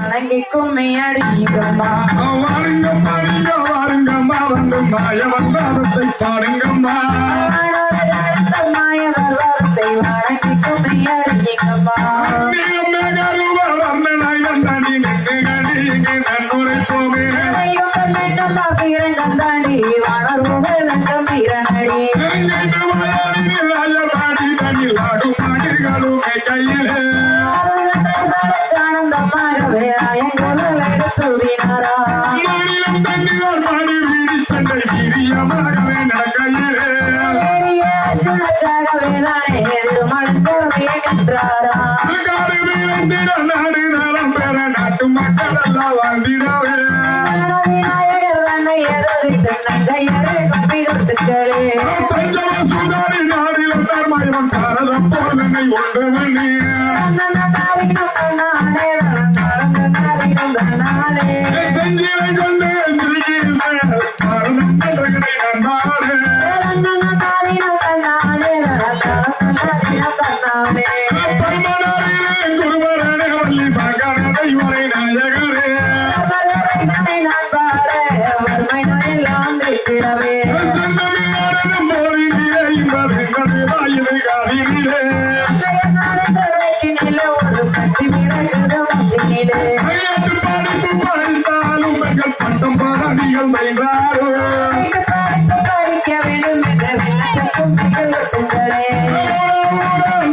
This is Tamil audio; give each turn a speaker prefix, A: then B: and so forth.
A: வணங்கி கும்மி அடிங்கம்மா
B: வாருங்க பாருங்க வாருங்கம்மா வந்து மாயவன் பாதத்தை பாருங்கம்மா
A: மாயவர் வாரத்தை வணங்கி கும்மி அடிங்கம்மா
B: மேகரூப வர்ணனாய் நடி நின்று
A: எடுத்துறினாரா
B: மாநிலம் தண்ணிலார் மாடி வீடி சண்டை வீரியமாகவே நடக்கையிலே
A: அர்ஜுனக்காகவே தானே திருமணத்தோடு நின்றாரா
B: காடு வீழ்ந்திட நாடு நலம் பெற நாட்டு மக்கள் எல்லாம் வாழ்ந்திடவே.
A: விநாயகர் தன்னை எதிர்த்து நங்கையரே கம்பிகளுக்களே
B: பஞ்சம சூதாரி நாடில் தர்மயம் காரதம் போல் என்னை உண்டவனே செஞ்சிலை கொண்டு பரமனாரிலே குருவரனே வள்ளி பகரதை வரை நாயகரே. சென்னமில்லாரனும் போரினிலே பட்டம் பாராதிகள் வைந்தாரோ
A: வேண்டும் என்று